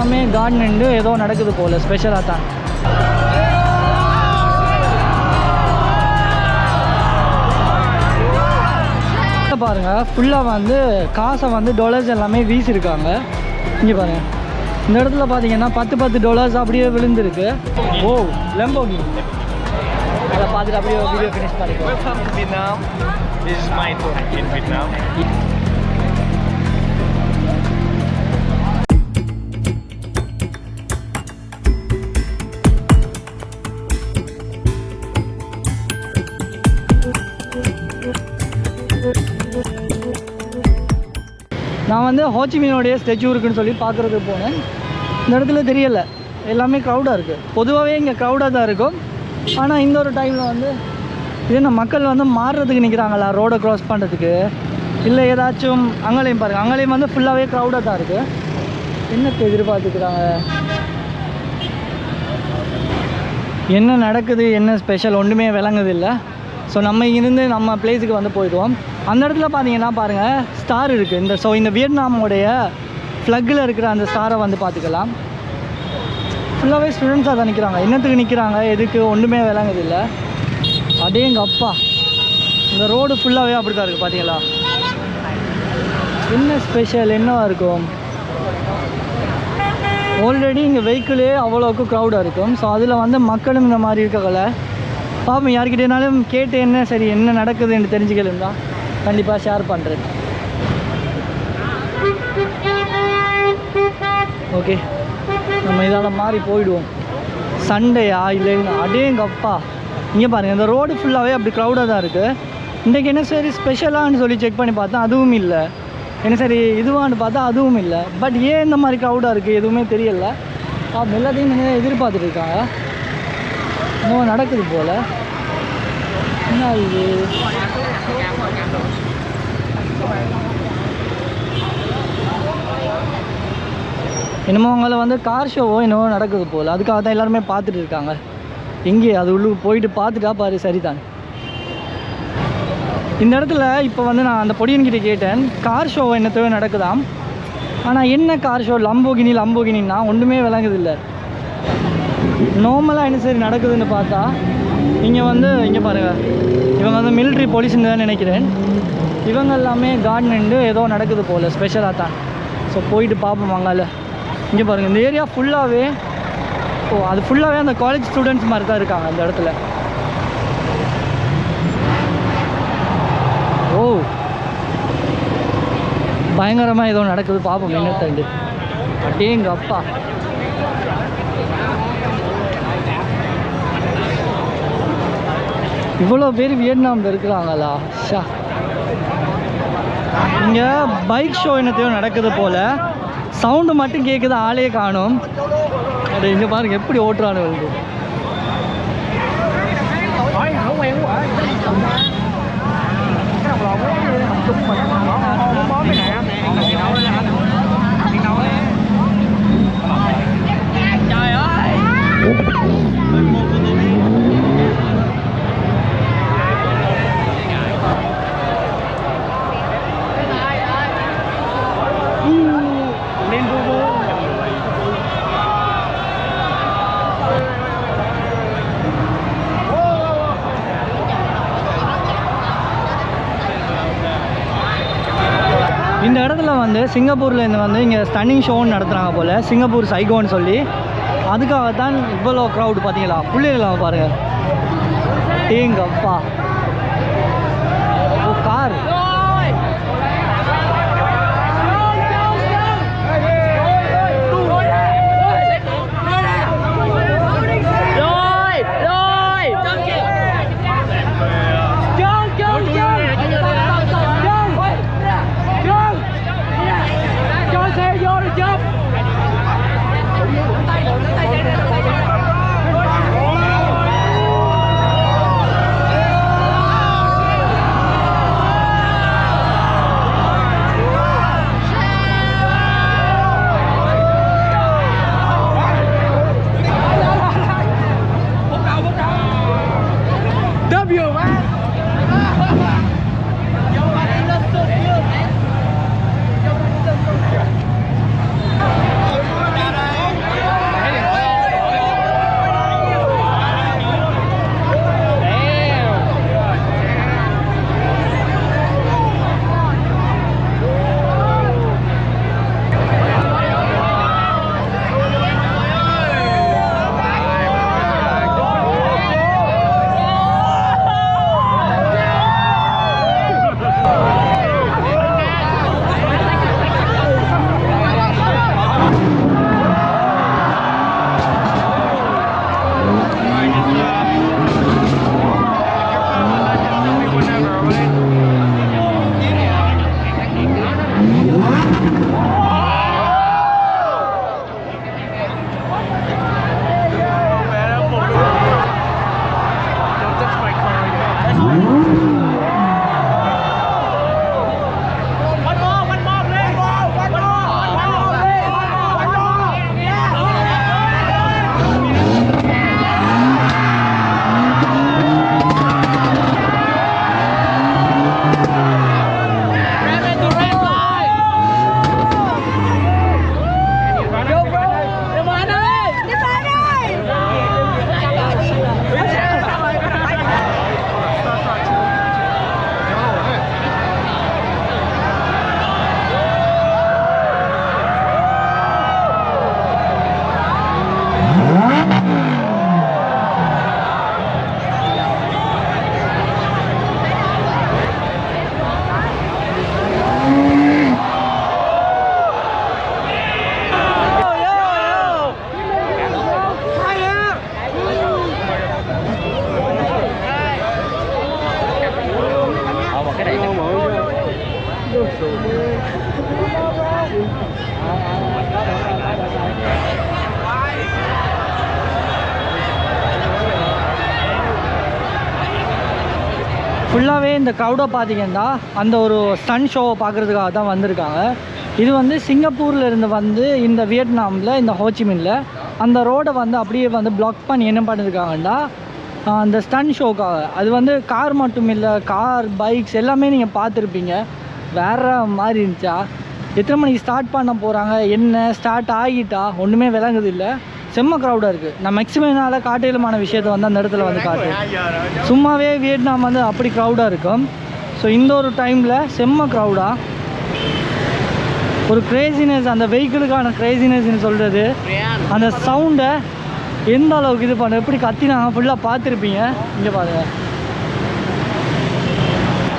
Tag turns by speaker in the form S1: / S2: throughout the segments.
S1: எல்லாமே கார்டன் ஏதோ நடக்குது போல் ஸ்பெஷலாக தான். பாருங்க ஃபுல்லாக வந்து காசை வந்து டொலர்ஸ் எல்லாமே வீசியிருக்காங்க இங்கே பாருங்க. இந்த இடத்துல பார்த்தீங்கன்னா பத்து பத்து டொலர்ஸ் அப்படியே விழுந்திருக்கு. ஓ லம்போகி அதை பார்த்துட்டு அப்படியே வீடியோ ஃபினிஷ் பண்ணிக்கலாம். நான் வந்து ஹோச்சிமீனோடைய ஸ்டெச்சு இருக்குன்னு சொல்லி பார்க்குறதுக்கு போனேன். இந்த இடத்துல தெரியலை. எல்லாமே க்ரௌடாக இருக்குது பொதுவாகவே இங்கே க்ரௌடாக தான் இருக்கும். ஆனால் இந்த ஒரு டைமில் வந்து இது என்ன மக்கள் வந்து மாறுறதுக்கு நிற்கிறாங்களா ரோடை க்ராஸ் பண்ணுறதுக்கு இல்லை ஏதாச்சும் அங்கலையும் பாருங்கள் அங்கேயும் வந்து ஃபுல்லாகவே க்ரௌடாக தான் இருக்குது என்னத்தை எதிர்பார்த்துக்கிறாங்க? என்ன நடக்குது? என்ன ஸ்பெஷல் ஒன்றுமே விளங்குது இல்லை ஸோ நம்ம இங்கிருந்து நம்ம பிளேஸுக்கு வந்து போயிடுவோம். அந்த இடத்துல பார்த்தீங்கன்னா பாருங்கள் ஸ்டார் இருக்குது இந்த ஸோ இந்த வியட்நாமோடைய ஃப்ளக்கில் இருக்கிற அந்த ஸ்டாரை வந்து பார்த்துக்கலாம். ஃபுல்லாகவே ஸ்டூடெண்ட்ஸாக தான் நிற்கிறாங்க என்னத்துக்கு நிற்கிறாங்க எதுக்கு? ஒன்றுமே விளங்குது இல்லை. அதே எங்கள் அப்பா. இந்த ரோடு ஃபுல்லாகவே அப்படி தான் இருக்குது பார்த்தீங்களா? என்ன ஸ்பெஷல் என்னவா இருக்கும்? ஆல்ரெடி இங்கே வெஹிக்கிளே அவ்வளோக்கு க்ரௌடாக இருக்கும். ஸோ அதில் வந்து மக்களும் இந்த மாதிரி இருக்கக்கல பாப்போம் யார்கிட்டேனாலும் கேட்டு என்ன சரி என்ன நடக்குதுன்னு தெரிஞ்சுக்கலாம் கண்டிப்பாக ஷேர் பண்ணுறேன் ஓகே நம்ம இதால் மாறி போயிடுவோம். சண்டேயா இல்லைன்னா அடேங்கப்பா. இங்கே பாருங்கள் இந்த ரோடு ஃபுல்லாகவே அப்படி க்ரௌடாக தான் இருக்குது இன்றைக்கு என்ன சரி ஸ்பெஷலான்னு சொல்லி செக் பண்ணி பார்த்தா அதுவும் இல்லை. என்ன சரி இதுவான்னு பார்த்தா அதுவும் இல்லை. பட் ஏன் இந்த மாதிரி க்ரௌடாக இருக்குது எதுவுமே தெரியல. அப்போ எல்லாத்தையும் நீங்கள் எதிர்பார்த்துட்டு இருக்காங்க. இன்னும் நடக்குது போல். என்ன இது என்னமோ அவங்கள வந்து கார் ஷோவோ என்னவோ நடக்குது போல். அதுக்காக தான் எல்லாருமே பார்த்துட்டு இருக்காங்க. எங்கே அது உள்ளுக்கு போயிட்டு பார்த்துட்டா பாரு சரிதான். இந்த இடத்துல இப்போ வந்து நான் அந்த பொடியன்கிட்ட கேட்டேன் கார் ஷோ என்னத்தோ நடக்குதாம். ஆனால் என்ன கார் ஷோ லம்போகினி லம்போகினின்னா ஒன்றுமே விளங்குதில்லை நார்மலாக என்ன சரி நடக்குதுன்னு பார்த்தா இங்கே வந்து இங்கே பாருங்கள் இவங்க வந்து மிலிட்ரி போலீஸ்னு தான் நினைக்கிறேன். இவங்க எல்லாமே கார்டன் ஏதோ நடக்குது போல் ஸ்பெஷலாக தான். ஸோ போயிட்டு பார்ப்போம் அங்கால. இங்கே பாருங்கள் இந்த ஏரியா ஃபுல்லாகவே ஓ அது ஃபுல்லாகவே அந்த காலேஜ் ஸ்டூடெண்ட்ஸ் மாதிரி தான் இருக்காங்க அந்த இடத்துல. ஓ. பயங்கரமாக ஏதோ நடக்குது பார்ப்போம் என்ன தண்டு அட்டேங்க அப்பா இவ்வளோ பேர் வியட்நாமில் இருக்கிறாங்களா? ஷா இங்கே பைக் ஷோ என்னத்தையோ நடக்குது போல். சவுண்டு மட்டும் கேட்குது ஆளே காணும். அது இங்கே பாருங்க எப்படி ஓட்டுறானு வருது இந்த இடத்துல வந்து சிங்கப்பூரில் இருந்து வந்து இங்கே ஸ்டன்னிங் ஷோன்னு நடத்துகிறாங்க போல். சிங்கப்பூர் சைகோன்னு சொல்லி. அதுக்காக தான் இவ்வளோ க்ரௌட் பார்த்தீங்களா பிள்ளைகளாம் பாருங்கள் ஏங்க இந்த க்ரௌடை பார்த்தீங்கன்னா அந்த ஒரு சன் ஷோவை பார்க்குறதுக்காக தான் வந்திருக்காங்க. இது வந்து சிங்கப்பூரில் இருந்து வந்து இந்த வியட்நாமில் இந்த ஹோச்சிமின்ல அந்த ரோடை வந்து அப்படியே வந்து பிளாக் பண்ணி என்ன பண்ணியிருக்காங்கன்னா அந்த ஸ்டன் ஷோக்காக அது வந்து கார் மட்டும் இல்லை கார் பைக்ஸ் எல்லாமே நீங்கள் பார்த்துருப்பீங்க. வேற மாதிரி இருந்துச்சா? எத்தனை மணிக்கு ஸ்டார்ட் பண்ண போகிறாங்க என்ன? ஸ்டார்ட் ஆகிட்டா? ஒன்றுமே விளங்குது இல்லை? செம்ம க்ரௌடாக இருக்குது நான் மேக்ஸிமம் என்னால் காட்டிலுமான விஷயத்தை வந்து அந்த இடத்துல வந்து காட்டுறேன். சும்மாவே வியட்நாம் வந்து அப்படி க்ரௌடாக இருக்கும். ஸோ இந்த ஒரு டைமில் செம்ம க்ரௌடாக ஒரு க்ரேசினஸ் அந்த வெஹிக்கிளுக்கான கிரேசினஸ்னு சொல்கிறது அந்த சவுண்டை எந்த அளவுக்கு இது பண்ண எப்படி கத்தினாங்க ஃபுல்லாக பார்த்துருப்பீங்க. இங்கே பாருங்கள்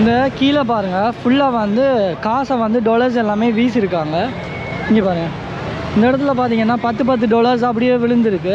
S1: இந்த கீழே பாருங்கள் ஃபுல்லாக வந்து காசை வந்து டொலர்ஸ் எல்லாமே வீசியிருக்காங்க இங்கே பாருங்கள் இந்த இடத்துல பார்த்தீங்கன்னா பத்து பத்து டாலர்ஸ் அப்படியே விழுந்திருக்கு.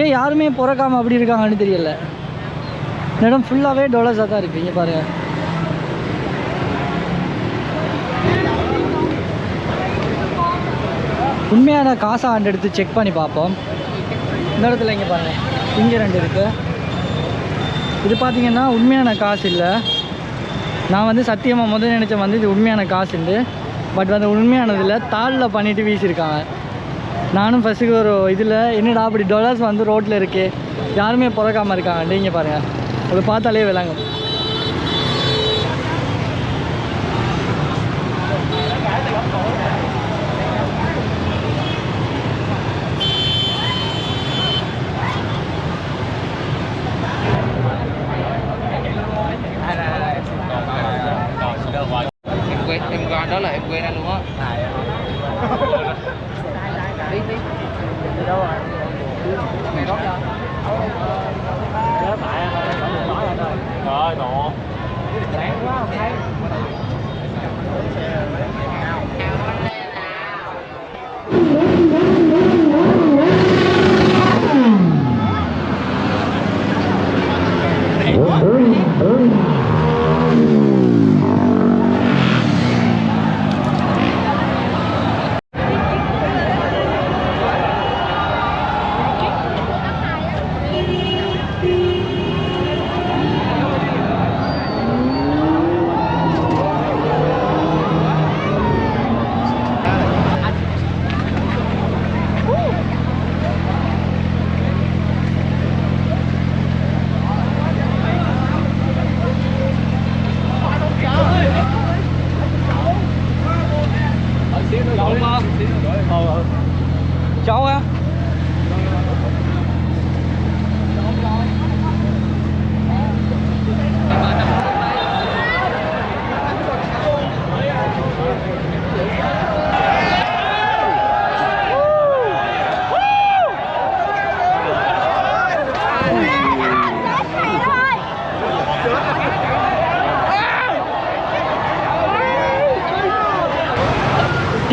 S1: ஏன் யாருமே பிறக்காமல் அப்படி இருக்காங்கன்னு தெரியல. இந்த இடம் ஃபுல்லாகவே டாலர்ஸாக தான் இருக்குது இங்கே பாருங்கள் உண்மையான காசை ஆண்டு எடுத்து செக் பண்ணி பார்ப்போம். இந்த இடத்துல இங்கே பாருங்கள் இங்கே ரெண்டு இருக்குது இது பார்த்தீங்கன்னா உண்மையான காசு இல்லை. நான் வந்து சத்தியமாக முதல் நினச்சேன் வந்து இது உண்மையான காசு உண்டு பட் வந்து உண்மையானது இல்லை. தாளில் பண்ணிட்டு வீசியிருக்காங்க. நானும் ஃபஸ்ட்டுக்கு ஒரு இதில் என்னடா அப்படி டொலர்ஸ் வந்து ரோட்டில் இருக்குது யாருமே பிறக்காமல் இருக்காங்க. நீங்கள் பாருங்கள் அதை பார்த்தாலே விளங்கும்.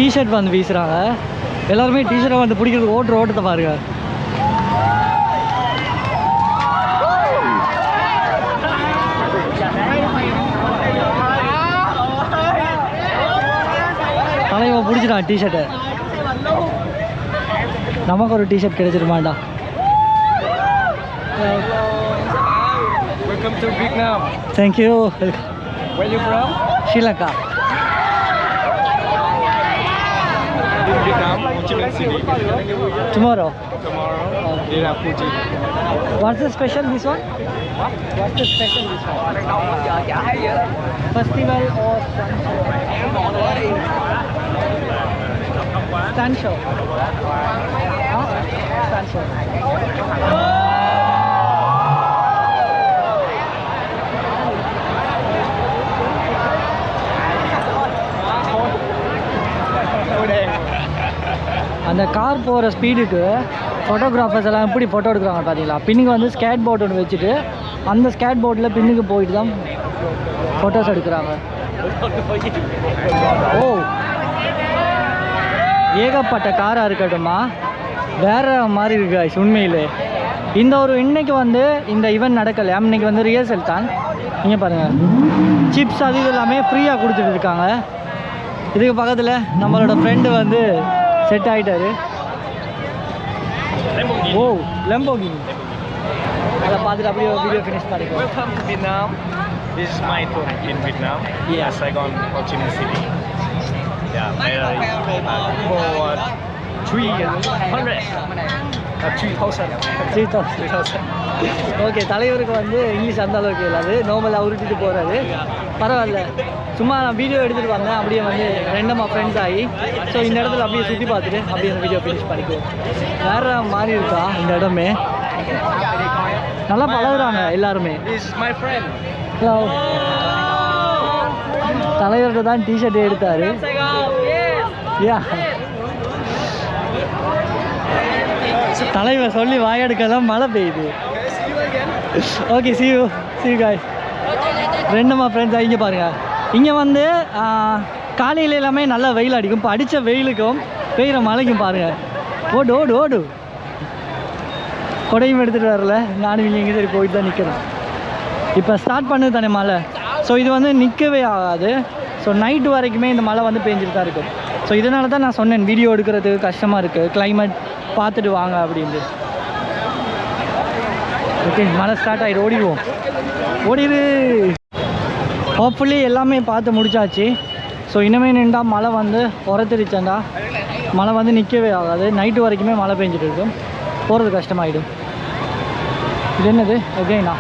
S1: டிஷர்ட் வந்து வீசுகிறாங்க எல்லாருமே டிஷர்ட்டை வந்து பிடிக்கிறது ஓட்டுற ஓட்டத்தை பாருங்க. தலைவன் பிடிச்சிட்டான் டிஷர்ட்டை நமக்கு ஒரு டிஷர்ட் கிடைச்சிருமாண்டா.
S2: Welcome to Vietnam.
S1: Thank you
S2: Where you from?
S1: Sri Lanka Tomorrow?
S2: Tomorrow, okay. Dirapuji.
S1: What's the special this one? What's the special this one? Festival or sun show? Sun show. Huh? Sun show. அந்த car போகிற ஸ்பீடுக்கு photographers எல்லாம் எப்படி photo எடுக்கிறாங்க பார்த்தீங்களா பின்னுக்கு வந்து skate board ஒன்று வச்சுட்டு அந்த ஸ்கேட் போர்டில் பின்னுக்கு போயிட்டு தான் ஃபோட்டோஸ் எடுக்கிறாங்க. ஓ. ஏகப்பட்ட காராக இருக்கட்டுமா வேற மாதிரி இருக்கு உண்மையிலே. இந்த ஒரு இன்னைக்கு வந்து இந்த ஈவெண்ட் நடக்கலை. இன்னைக்கு வந்து ரியர்சல் தான். நீங்கள் பாருங்கள் சிப்ஸ் அது இது எல்லாமே ஃப்ரீயாக கொடுத்துட்டு இருக்காங்க. இதுக்கு பக்கத்தில் நம்மளோட ஃப்ரெண்டு வந்து செட் ஆகிட்டாரு ஓ லம்போகினி அதை பார்த்துட்டு அப்படியே வீடியோ ஃபினிஷ் பண்ணிக்கலாம்
S2: Welcome to Vietnam. This is my tour in Vietnam.
S1: Yeah.
S2: Saigon, Ho Chi Minh City. Yeah, married uh, for uh, three hundred, uh, three thousand.
S1: Three thousand
S2: Three thousand.
S1: Okay தலைவருக்கு வந்து English அந்த அளவுக்கு இல்லாது நார்மலாக உருட்டிட்டு போகிறாரு பரவாயில்ல சும்மா நான் வீடியோ எடுத்துகிட்டு வந்தேன். அப்படியே வந்து ரெண்டமா ஃப்ரெண்ட்ஸ் ஆகி. ஸோ இந்த இடத்துல அப்படியே சுற்றி பார்த்துட்டு அப்படியே அந்த வீடியோ ஃபினிஷ் பண்ணிக்குவோம். வேற மாதிரி இருக்கா இந்த இடமே? நல்லா பழகுறாங்க எல்லாருமே. தலைவர்கிட்ட தான் டிஷர்ட் எடுத்தாரு. யா தலைவர் சொல்லி வாயெடுக்கலாம் மழை பெய்யுது. ஓகே சி யூ சி காய் ரெண்டுமா ஃப்ரெண்ட்ஸ் இங்கே பாருங்கள் இங்கே வந்து காலையில் எல்லாமே நல்லா வெயில் அடிக்கும். இப்போ அடித்த வெயிலுக்கும் பெய்கிற மழைக்கும் பாருங்கள் ஓடு ஓடு ஓடு. கொடையும் எடுத்துகிட்டு வரல. நானும் இங்கே எங்கே சரி போயிட்டு தான் நிற்கிறேன் இப்போ ஸ்டார்ட் பண்ணுது தானே மழை. ஸோ இது வந்து நிற்கவே ஆகாது. ஸோ நைட்டு வரைக்குமே இந்த மழை வந்து பேஞ்சிட்டு தான் இருக்கும். ஸோ இதனால தான் நான் சொன்னேன் வீடியோ எடுக்கிறதுக்கு கஷ்டமாக இருக்குது கிளைமேட் பார்த்துட்டு வாங்க அப்படின்ட்டு. ஓகே மழை ஸ்டார்ட் ஆகிடு ஓடிடுவோம். ஓடிடு. ஹோப்ஃபுல்லி எல்லாமே பார்த்து முடிச்சாச்சு. ஸோ இனிமேல் நின்றா மழை வந்து உரத்திருச்சேன்டா மழை வந்து நிற்கவே ஆகாது. நைட்டு வரைக்குமே மழை பெஞ்சிட்டு இருக்கும். போகிறது கஷ்டமாயிடும். இது என்னது? ஓகேண்ணா